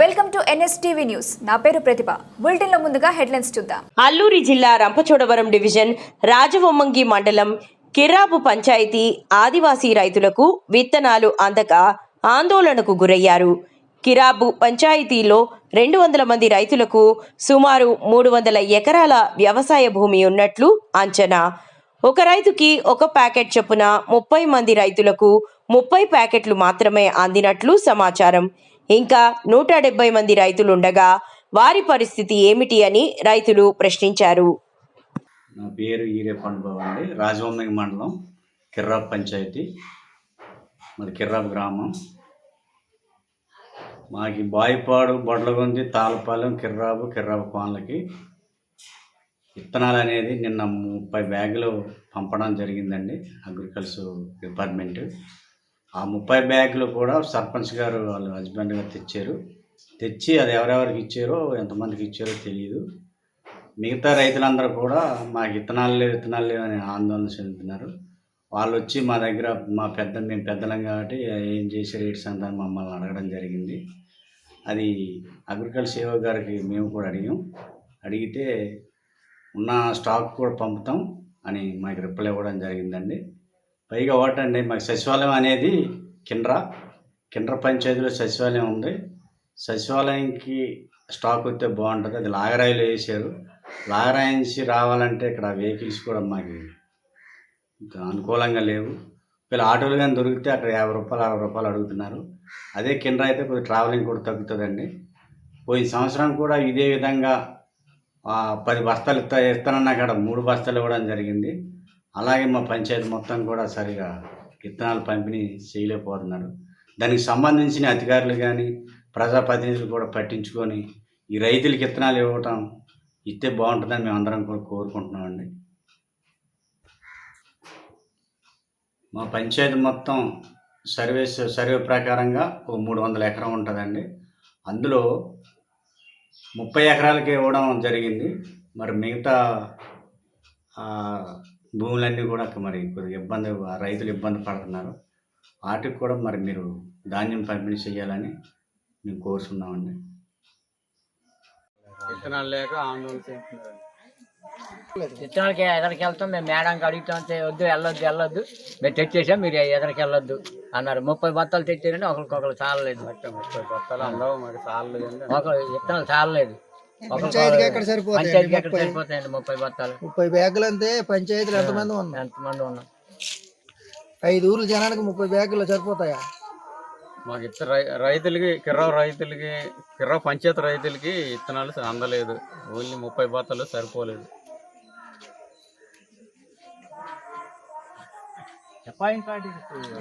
Welcome to NSTV news. నా పేరు ప్రతిభ. బులెటిన్లో ముందుగా హెడ్లైన్స్ చూద్దాం. అల్లూరి జిల్లా రంపచోడవరం డివిజన్ రాజవొమ్మంగి మండలం కిరాబు పంచాయతీ ఆదివాసీ రైతులకు విత్తనాలు అందక ఆందోళనకు గురయ్యారు. కిరాబు పంచాయతీలో రెండు వందల మంది రైతులకు సుమారు మూడు వందల ఎకరాల వ్యవసాయ భూమి ఉన్నట్లు అంచనా. ఒక రైతుకి ఒక ప్యాకెట్ చొప్పున ముప్పై మంది రైతులకు ముప్పై ప్యాకెట్లు మాత్రమే అందినట్లు సమాచారం. ఇంకా నూట డెబ్బై మంది రైతులుండగా వారి పరిస్థితి ఏమిటి అని రైతులు ప్రశ్నించారు. నా పేరు ఈరే పండుబాబు అండి. రాజవంశ మండలం కిర్రాబ్ పంచాయతీ. మరి కిర్రాబ్ గ్రామం. మాకి బాయిపాడు బొడ్లగొంది తాళపాలెం కిర్రాబు కిర్రాబు కోన్లకి విత్తనాలు అనేది నిన్న ముప్పై బ్యాగులు పంపడం జరిగిందండి. Agriculture department. ఆ ముప్పై బ్యాగులు కూడా సర్పంచ్ గారు వాళ్ళ హస్బెండ్ గారు తెచ్చారు. తెచ్చి అది ఎవరెవరికి ఇచ్చారో ఎంతమందికి ఇచ్చారో తెలియదు మిగతా రైతులందరూ కూడా మాకు విత్తనాలు లేవు విత్తనాలు లేవు అని ఆందోళన చెందుతున్నారు. వాళ్ళు వచ్చి మా దగ్గర మా పెద్ద మేము పెద్దలం కాబట్టి ఏం చేసి రేట్స్ అంతా మమ్మల్ని అడగడం జరిగింది. అది అగ్రికల్చర్ సేవ గారికి మేము కూడా అడిగాం. అడిగితే ఉన్న స్టాక్ కూడా పంపుతాం అని మాకు రిప్లై ఇవ్వడం జరిగిందండి. పైగా ఒకటండి మాకు సచివాలయం అనేది కిండ్ర కిండ్ర పంచాయతీలో సచివాలయం ఉంది. సచివాలయంకి స్టాక్ వస్తే బాగుంటుంది. అది లాగరాయిలో వేసారు. లాగరాయి నుంచి రావాలంటే ఇక్కడ వెహికల్స్ కూడా మాకు అనుకూలంగా లేవు. వీళ్ళు ఆటోలు కానీ దొరికితే అక్కడ యాభై రూపాయలు అరవై రూపాయలు అడుగుతున్నారు. అదే కింద అయితే కొద్దిగా ట్రావెలింగ్ కూడా తగ్గుతుందండి. పోయిన సంవత్సరం కూడా ఇదే విధంగా పది బస్తాలు ఇస్తా ఇస్తానన్నా అక్కడ మూడు బస్తాలు ఇవ్వడం జరిగింది. అలాగే మా పంచాయతీ మొత్తం కూడా సరిగా విత్తనాలు పంపిణీ చేయలేకపోతున్నారు. దానికి సంబంధించిన అధికారులు కానీ ప్రజాప్రతినిధులు కూడా పట్టించుకొని ఈ రైతులకి విత్తనాలు ఇవ్వటం ఇస్తే బాగుంటుందని మేము అందరం కూడా కోరుకుంటున్నామండి. మా పంచాయతీ మొత్తం సర్వే సర్వే ప్రకారంగా ఒక మూడు వందల ఎకరం ఉంటుందండి. అందులో ముప్పై ఎకరాలకి ఇవ్వడం జరిగింది. మరి మిగతా భూములన్నీ కూడా మరి కొద్దిగా ఇబ్బంది రైతులు ఇబ్బంది పడుతున్నారు. వాటికి కూడా మరి మీరు ధాన్యం పంపిణీ చేయాలని మేము కోరుతున్నామండి విత్తనాలు లేక ఆందోళన విత్తనాలకి ఎదరికి వెళ్తాం మేము మేడంకి అడుగుతాం అంటే వద్దు వెళ్ళొద్దు వెళ్ళొద్దు. మేము తెచ్చేసాం మీరు ఎదరికి వెళ్ళొద్దు అన్నారు. ముప్పై బత్తాలు తెచ్చారంటే ఒకరికొకరు చాలలేదు. ముప్పై బత్తాలు అందవు మరి చాలు ఒక విత్తనాలు చాలలేదు. పంచాయతీకి ఎక్కడ పంచాయతీకి? సరిపోతాయండి? ముప్పై బత్తాలు. ముప్పై బ్యాగులు అంతే పంచాయతీలు ఎంతమంది ఉన్నాం ఎంతమంది ఉన్నాం ఐదు ఊర్ల జనానికి ముప్పై బ్యాగులు సరిపోతాయా? మాకు ఇతర రై- రైతులకి కిర్రావు రైతులకి కిర్రావు పంచాయతీ రైతులకి విత్తనాలు అందలేదు. ఓన్లీ ముప్పై బత్తాలు సరిపోలేదు.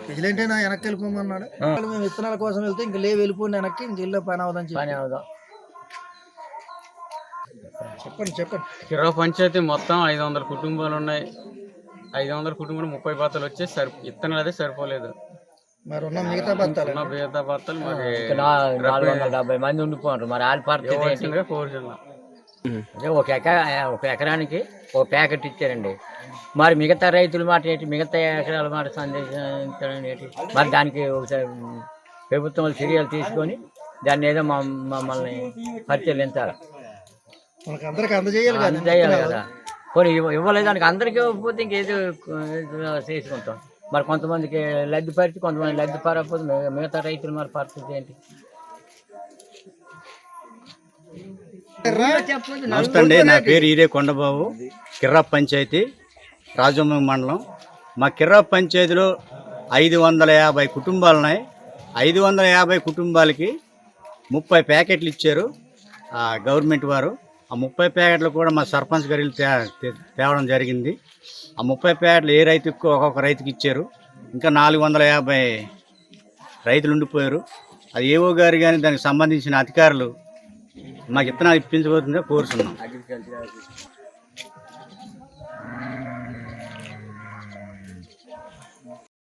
విజిలెంట్ అయినా వెనక్కి వెళ్ళిపోమన్నాడు. వాళ్ళు మేము విత్తనాల కోసం వెళ్తే ఇంక లేవు వెళ్ళిపోండి వెనక్కి ఇంక వెళ్ళే పని అవదని పని అవుదాం చెప్పండి చెప్పండి. కిర్రావు పంచాయతీ మొత్తం ఐదు వందల కుటుంబాలు ఉన్నాయి. ఐదు వందల కుటుంబాలు ముప్పై బత్తాలు వచ్చి సరి విత్తనాలు అదే సరిపోలేదు. మరి ఉన్న మిగతా బత్తాలు. ఉన్న మిగతా బత్తాలు మరి నాలుగు వందల డెబ్బై మంది ఉండిపోంటారు మరి వాళ్ళ పరిస్థితి అదే ఒక ఎకరా ఒక ఎకరానికి ఒక ప్యాకెట్ ఇచ్చారండి. మరి మిగతా రైతుల మాట ఏంటి? మిగతా ఎకరాల మాట సందేశించడం ఏంటి? మరి దానికి ఒకసారి ప్రభుత్వం చర్యలు తీసుకొని దాన్ని ఏదో మమ్మల్ని పరిశీలించాలి? అందజేయాలి కదా చేయాలి కదా. కొన్ని ఇవ్వ- ఇవ్వలేదు దానికి అందరికీ ఇవ్వకపోతే ఇంకేదో చేసుకుంటాం మరి కొంతమందికి లబ్ధి పరిచి కొంతమంది లబ్ధి పరకపోతే మిగ- మిగతా రైతులు మరి పరిస్థితి ఏంటి? నమస్తే అండి నా పేరు ఈరే కొండబాబు కిర్రాప్ పంచాయతీ రాజమ్మ మండలం. మా కిర్రాప్ పంచాయతీలో ఐదు వందల యాభై కుటుంబాలు ఉన్నాయి. ఐదు వందల యాభై కుటుంబాలకి ముప్పై ప్యాకెట్లు ఇచ్చారు ఆ, గవర్నమెంట్ వారు. ఆ ముప్పై ప్యాకెట్లు కూడా మా సర్పంచ్ గారికి తే- తేవడం జరిగింది. ఆ ముప్పై ప్యాకెట్లు ఏ రైతుకు ఒక్కొక్క రైతుకి ఇచ్చారు. ఇంకా నాలుగు వందల యాభై రైతులు ఉండిపోయారు. అది ఏవో గారు కానీ దానికి సంబంధించిన అధికారులు మాకు ఇత్తనాలు ఇప్పించబోతుందో కోరుతున్నాం